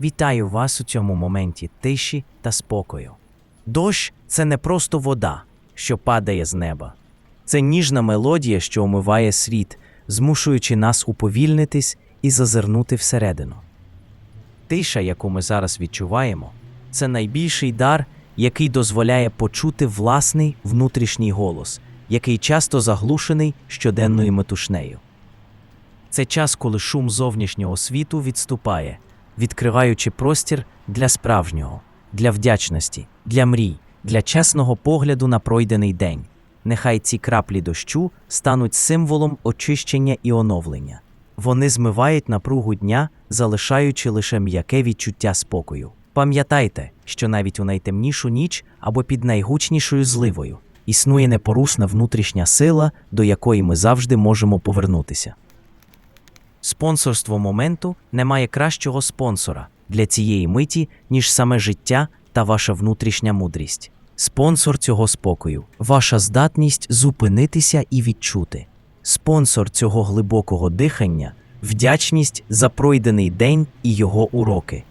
Вітаю вас у цьому моменті тиші та спокою. Дощ це не просто вода, що падає з неба. Це ніжна мелодія, що омиває світ, змушуючи нас уповільнитись і зазирнути всередину. Тиша, яку ми зараз відчуваємо, це найбільший дар, який дозволяє почути власний внутрішній голос, який часто заглушений щоденною метушнею. Це час, коли шум зовнішнього світу відступає, відкриваючи простір для справжнього, для вдячності, для мрій, для чесного погляду на пройдений день. Нехай ці краплі дощу стануть символом очищення і оновлення. Вони змивають напругу дня, залишаючи лише м'яке відчуття спокою. Пам'ятайте, що навіть у найтемнішу ніч або під найгучнішою зливою існує непорушна внутрішня сила, до якої ми завжди можемо повернутися. Спонсорство моменту не має кращого спонсора для цієї миті, ніж саме життя та ваша внутрішня мудрість. Спонсор цього спокою, ваша здатність зупинитися і відчути. Спонсор цього глибокого дихання, вдячність за пройдений день і його уроки.